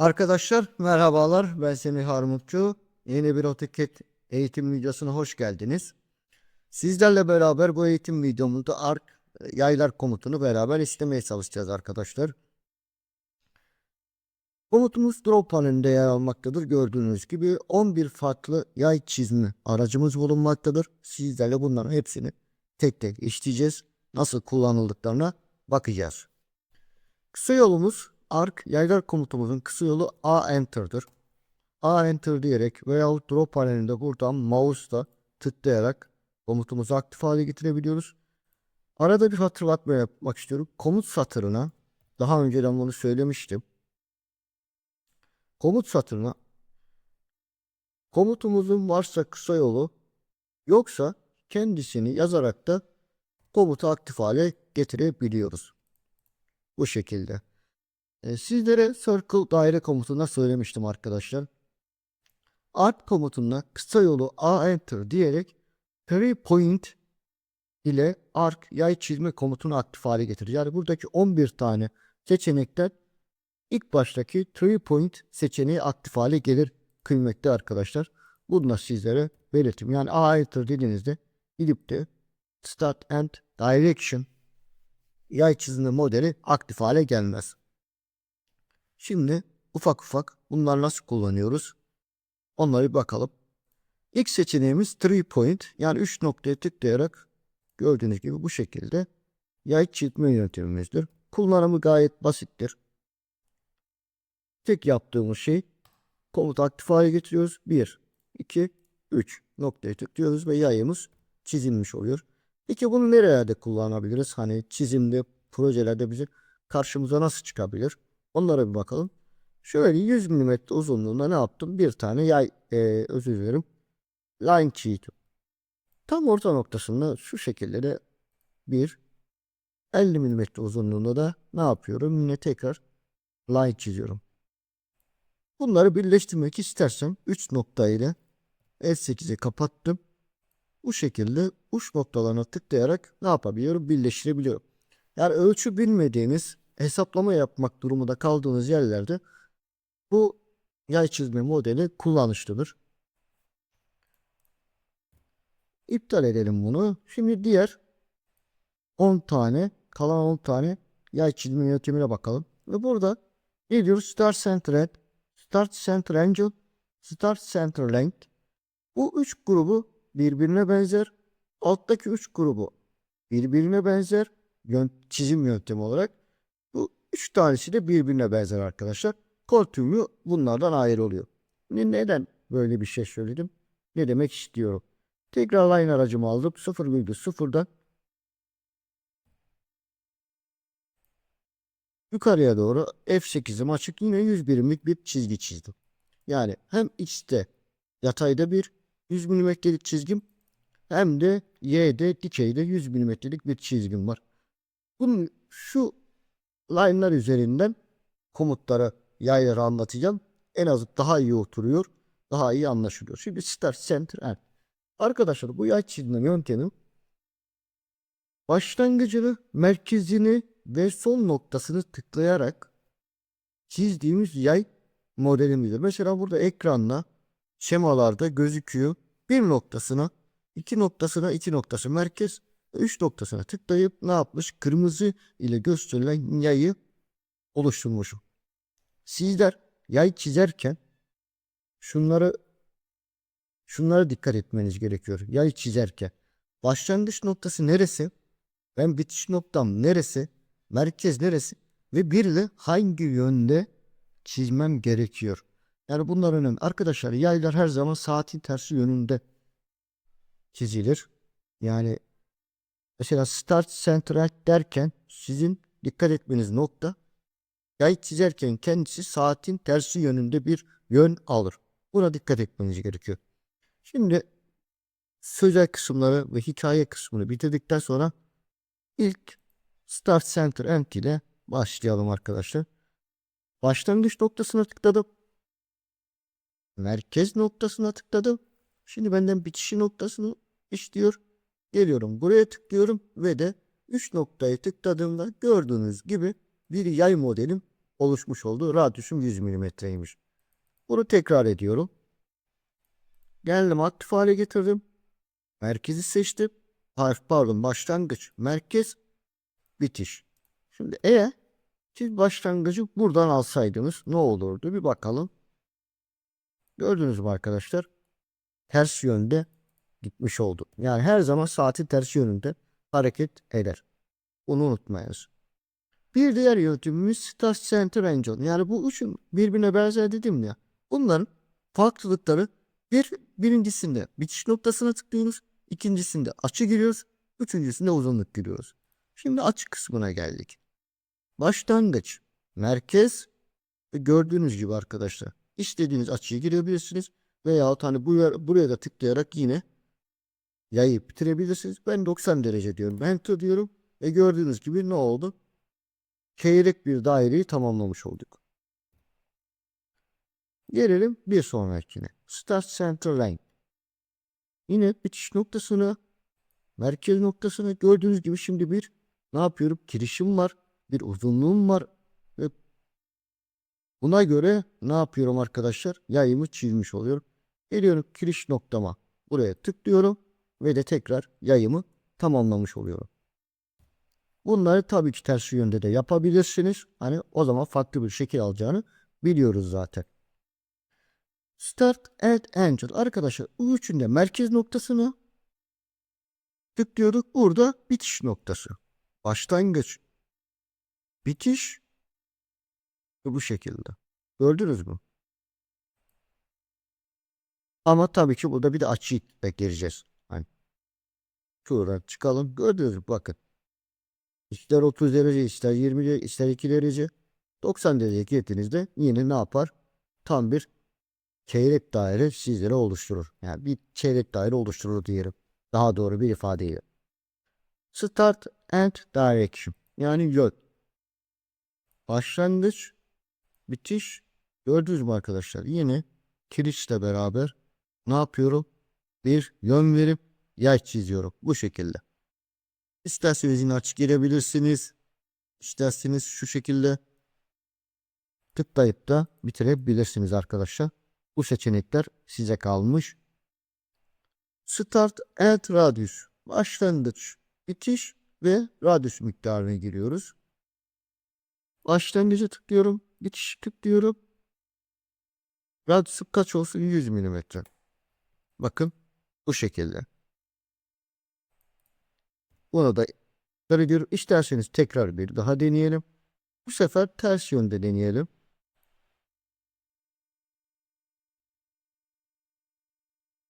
Arkadaşlar merhabalar ben Semih Armutçu. Yeni bir AutoCAD eğitim videosuna hoş geldiniz. Sizlerle beraber bu eğitim videomuzda ARC e, yaylar komutunu beraber istemeye çalışacağız arkadaşlar. Komutumuz drop panelinde yer almaktadır. Gördüğünüz gibi 11 farklı yay çizimi aracımız bulunmaktadır. Sizlerle bunların hepsini tek tek işleyeceğiz. Nasıl kullanıldıklarına bakacağız. Kısa yolumuz arc yaylar komutumuzun kısa yolu A enter'dır. A enter diyerek veyahut drop panelinde buradan mouse'la tıklayarak komutumuzu aktif hale getirebiliyoruz. Arada bir hatırlatma yapmak istiyorum. Komut satırına daha önceden bunu söylemiştim. Komut satırına komutumuzun varsa kısa yolu yoksa kendisini yazarak da komutu aktif hale getirebiliyoruz. Bu şekilde. E, sizlere circle daire komutunda söylemiştim arkadaşlar. Art komutunda kısa yolu A enter diyerek three point ile arc yay çizme komutunu aktif hale getirir. Yani buradaki 11 tane seçenekten ilk baştaki three point seçeneği aktif hale gelir kıymetli arkadaşlar. Bunu da sizlere belirteyim. Yani A enter dediğinizde gidip de start and direction yay çizme modeli aktif hale gelmez. Şimdi ufak ufak bunlar nasıl kullanıyoruz? Onlara bir bakalım. İlk seçeneğimiz three point yani 3 noktaya tıklayarak gördüğünüz gibi bu şekilde yay çizme yöntemimizdir. Kullanımı gayet basittir. Tek yaptığımız şey komutu aktif hale getiriyoruz. 1, 2, 3 noktaya tıklıyoruz ve yayımız çizilmiş oluyor. Peki bunu nerelerde kullanabiliriz? Hani çizimde, projelerde bize karşımıza nasıl çıkabilir? Onlara bir bakalım. Şöyle 100 mm uzunluğunda ne yaptım? Bir tane yay, e, özür dilerim, line çizdim. Tam orta noktasında şu şekilde de bir 50 mm uzunluğunda da ne yapıyorum? Yine tekrar line çiziyorum. Bunları birleştirmek istersem 3 nokta ile F8'i kapattım. Bu şekilde uç noktalarına tıklayarak ne yapabiliyorum? Birleştirebiliyorum. Yani ölçü bilmediğiniz hesaplama yapmak durumunda kaldığınız yerlerde bu yay çizme modeli kullanışlıdır. İptal edelim bunu. Şimdi diğer 10 tane kalan 10 tane yay çizme yöntemine bakalım. Ve burada geliyoruz Start Center End, Start Center Angle, Start Center Length. Bu üç grubu birbirine benzer. Alttaki üç grubu birbirine benzer. Yön, çizim yöntemi olarak. Üç tanesi de birbirine benzer arkadaşlar. Kod tümü bunlardan ayrı oluyor. Neden böyle bir şey söyledim? Ne demek istiyorum? Tekrar line aracımı aldım. 0,0'dan yukarıya doğru F8'im açık yine 100 birimlik bir çizgi çizdim. Yani hem X'te yatayda bir 100 milimetrelik çizgim hem de Y'de dikeyde 100 milimetrelik bir çizgim var. Bunun şu line'lar üzerinden komutlara yayları anlatacağım. En az daha iyi oturuyor. Daha iyi anlaşılıyor. Şimdi start center end. Arkadaşlar bu yay çizme yöntemi başlangıcını, merkezini ve son noktasını tıklayarak çizdiğimiz yay modelimizdir. Mesela burada ekranla şemalarda gözüküyor. Bir noktasına, iki noktasına, iki noktası merkez, üç noktasına tıklayıp ne yapmış? Kırmızı ile gösterilen yayı oluşturmuşum. Sizler yay çizerken şunları şunlara dikkat etmeniz gerekiyor. Yay çizerken başlangıç noktası neresi? Ben bitiş noktam neresi? Merkez neresi? Ve bir de hangi yönde çizmem gerekiyor? Yani bunlar önemli. Arkadaşlar yaylar her zaman saatin tersi yönünde çizilir. Yani mesela start central derken sizin dikkat etmeniz nokta yay çizerken kendisi saatin tersi yönünde bir yön alır. Buna dikkat etmeniz gerekiyor. Şimdi sözel kısımları ve hikaye kısmını bitirdikten sonra ilk start center end ile başlayalım arkadaşlar. Başlangıç noktasına tıkladım. Merkez noktasına tıkladım. Şimdi benden bitişi noktasını istiyor. Geliyorum buraya tıklıyorum ve de 3 noktayı tıkladığımda gördüğünüz gibi bir yay modelim oluşmuş oldu. Radyüsüm 100 milimetreymiş. Bunu tekrar ediyorum. Geldim aktif hale getirdim. Merkezi seçtim. Harf pardon başlangıç, merkez, bitiş. Şimdi eğer siz başlangıcı buradan alsaydınız ne olurdu bir bakalım. Gördünüz mü arkadaşlar? Ters yönde gitmiş oldu. Yani her zaman saatin ters yönünde hareket eder. Bunu unutmayınız. Bir diğer yöntemimiz Start Center Angel. Yani bu üçün birbirine benzer dedim ya. Bunların farklılıkları bir birincisinde bitiş noktasına tıklıyoruz. ikincisinde açı giriyoruz. Üçüncüsünde uzunluk giriyoruz. Şimdi açı kısmına geldik. Başlangıç, merkez gördüğünüz gibi arkadaşlar istediğiniz açıyı girebilirsiniz. Veya hani buraya, buraya da tıklayarak yine yayı bitirebilirsiniz. Ben 90 derece diyorum. Enter diyorum. Ve gördüğünüz gibi ne oldu? Çeyrek bir daireyi tamamlamış olduk. Gelelim bir sonrakine. Start Center Line. Yine bitiş noktasını, merkez noktasını gördüğünüz gibi şimdi bir ne yapıyorum? Girişim var, bir uzunluğum var ve buna göre ne yapıyorum arkadaşlar? Yayımı çizmiş oluyorum. Geliyorum giriş noktama. Buraya tıklıyorum ve de tekrar yayımı tamamlamış oluyorum. Bunları tabii ki ters yönde de yapabilirsiniz. Hani o zaman farklı bir şekil alacağını biliyoruz zaten. Start and Angel. Arkadaşlar bu üçünde merkez noktasını tıklıyorduk. Burada bitiş noktası. Başlangıç. Bitiş. Bu şekilde. Gördünüz mü? Ama tabii ki burada bir de açıyı bekleyeceğiz. Şuradan çıkalım. Gördünüz? Bakın. İster 30 derece, ister 20 derece, ister 2 derece. 90 derece girdiğinizde yine ne yapar? Tam bir çeyrek daire sizlere oluşturur. Yani bir çeyrek daire oluşturur diyelim. Daha doğru bir ifadeyle. Start and direction. Yani yön. Başlangıç, bitiş. Gördünüz mü arkadaşlar? Yine kirişle beraber ne yapıyorum? Bir yön verip yay çiziyorum. Bu şekilde. İsterseniz açık girebilirsiniz. İsterseniz şu şekilde tıklayıp da bitirebilirsiniz arkadaşlar. Bu seçenekler size kalmış. Start and radius. Başlangıç, bitiş ve radius miktarını giriyoruz. Başlangıcı tıklıyorum. Bitiş tıklıyorum. Radiusu kaç olsun? 100 mm. Bakın bu şekilde. Bunu da ediyorum. İsterseniz tekrar bir daha deneyelim. Bu sefer ters yönde deneyelim.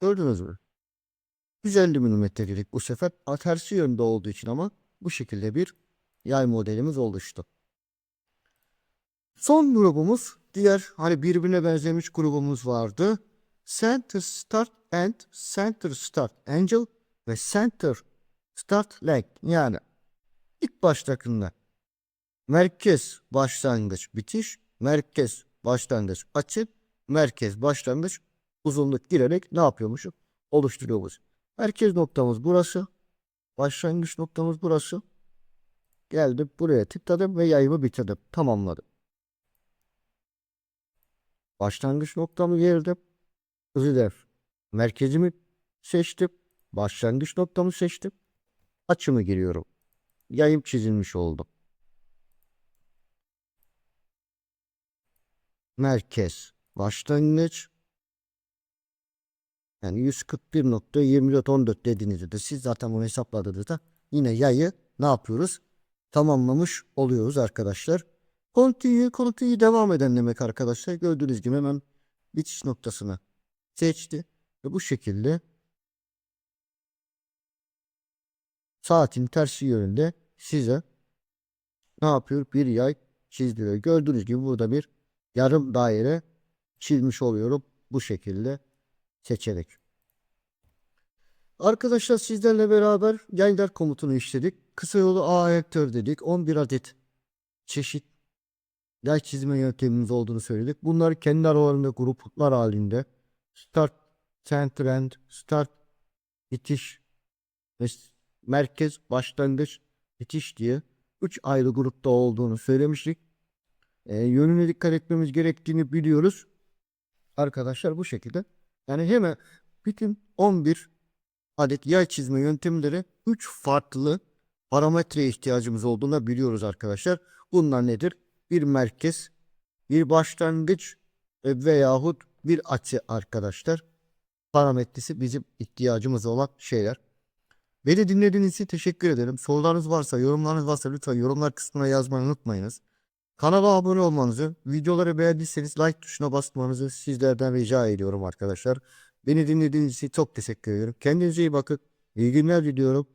Gördünüz mü? 150 milimetrelik bu sefer tersi yönde olduğu için ama bu şekilde bir yay modelimiz oluştu. Son grubumuz diğer hani birbirine benzemiş grubumuz vardı. Center Start and Center Start Angel ve Center Start Leg yani ilk baştakinde merkez başlangıç bitiş, merkez başlangıç açık, merkez başlangıç uzunluk girerek ne yapıyormuşum? Oluşturuyoruz. Merkez noktamız burası. Başlangıç noktamız burası. Geldim buraya tıkladım ve yayımı bitirdim. Tamamladım. Başlangıç noktamı girdim. Hızlı def. Merkezimi seçtim. Başlangıç noktamı seçtim. Açımı giriyorum. Yayım çizilmiş oldu. Merkez. Başlangıç. Yani 141.2414 dediğinizde de siz zaten bunu hesapladığınızda yine yayı ne yapıyoruz? Tamamlamış oluyoruz arkadaşlar. Continue, continue devam eden demek arkadaşlar. Gördüğünüz gibi hemen bitiş noktasını seçti. Ve bu şekilde saatin tersi yönünde size ne yapıyor? Bir yay çizdiriyor. Gördüğünüz gibi burada bir yarım daire çizmiş oluyorum. Bu şekilde seçerek. Arkadaşlar sizlerle beraber yaylar komutunu işledik. Kısa yolu A reaktör dedik. 11 adet çeşit yay çizme yöntemimiz olduğunu söyledik. Bunları kendi aralarında gruplar halinde start, center end, start, bitiş merkez, başlangıç, bitiş diye 3 ayrı grupta olduğunu söylemiştik. e, yönüne dikkat etmemiz gerektiğini biliyoruz. Arkadaşlar bu şekilde. Yani hemen bütün 11 adet yay çizme yöntemleri 3 farklı parametreye ihtiyacımız olduğunu biliyoruz arkadaşlar. Bunlar nedir? Bir merkez, bir başlangıç e, veyahut bir açı arkadaşlar. Parametresi bizim ihtiyacımız olan şeyler. Beni dinlediğiniz için teşekkür ederim. Sorularınız varsa, yorumlarınız varsa lütfen yorumlar kısmına yazmayı unutmayınız. Kanala abone olmanızı, videoları beğendiyseniz like tuşuna basmanızı sizlerden rica ediyorum arkadaşlar. Beni dinlediğiniz için çok teşekkür ederim. Kendinize iyi bakın. İyi günler diliyorum.